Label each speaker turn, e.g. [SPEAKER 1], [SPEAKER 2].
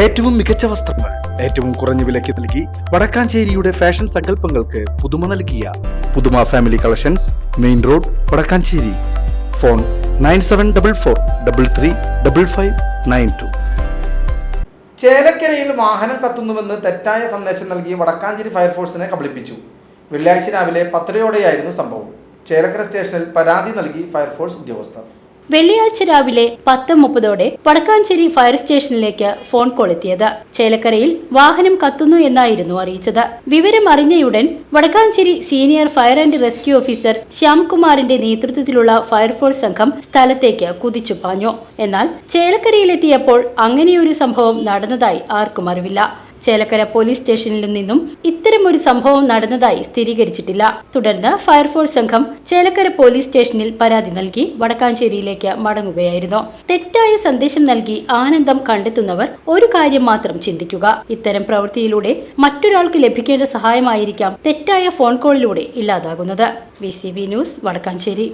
[SPEAKER 1] ഏറ്റവും മികച്ച വസ്ത്രങ്ങൾ ഏറ്റവും കുറഞ്ഞ വിലയ്ക്ക് നൽകി വടക്കാഞ്ചേരിയുടെ ഫാഷൻ സങ്കല്പങ്ങൾക്ക് പുതുമ നൽകിയ പുതുമ family collections main road Vadakkanchery. Phone nine seven double four double three double five nine two.
[SPEAKER 2] ചേലക്കരയിൽ വാഹനം കത്തുന്നുവെന്ന് തെറ്റായ സന്ദേശം നൽകി വടക്കാഞ്ചേരി ഫയർഫോഴ്സിനെ കബളിപ്പിച്ചു. വെള്ളിയാഴ്ച രാവിലെ പത്തരയോടെയായിരുന്നു സംഭവം. ചേലക്കര സ്റ്റേഷനിൽ പരാതി നൽകി ഫയർഫോഴ്സ് ഉദ്യോഗസ്ഥർ.
[SPEAKER 3] വെള്ളിയാഴ്ച രാവിലെ പത്ത് മുപ്പതോടെ വടക്കാഞ്ചേരി ഫയർ സ്റ്റേഷനിലേക്ക് ഫോൺ കോൾ എത്തിയത്. ചേലക്കരയിൽ വാഹനം കത്തുന്നു എന്നായിരുന്നു അറിയിച്ചത്. വിവരം അറിഞ്ഞയുടൻ Vadakkanchery senior fire and rescue officer ശ്യാംകുമാറിന്റെ നേതൃത്വത്തിലുള്ള ഫയർഫോഴ്സ് സംഘം സ്ഥലത്തേക്ക് കുതിച്ചു പാഞ്ഞു. എന്നാൽ ചേലക്കരയിലെത്തിയപ്പോൾ അങ്ങനെയൊരു സംഭവം നടന്നതായി ആർക്കും അറിവില്ല. ചേലക്കര പോലീസ് സ്റ്റേഷനിൽ നിന്നും ഇത്തരമൊരു സംഭവം നടന്നതായി സ്ഥിരീകരിച്ചിട്ടില്ല. തുടർന്ന് ഫയർഫോഴ്സ് സംഘം ചേലക്കര പോലീസ് സ്റ്റേഷനിൽ പരാതി നൽകി വടക്കാഞ്ചേരിയിലേക്ക് മടങ്ങുകയായിരുന്നു. തെറ്റായ സന്ദേശം നൽകി ആനന്ദം കണ്ടെത്തുന്നവർ ഒരു കാര്യം മാത്രം ചിന്തിക്കുക. ഇത്തരം പ്രവൃത്തിയിലൂടെ മറ്റൊരാൾക്ക് ലഭിക്കേണ്ട സഹായമായിരിക്കാം തെറ്റായ ഫോൺ കോളിലൂടെ ഇല്ലാതാകുന്നത്. B news Vadakkanchery.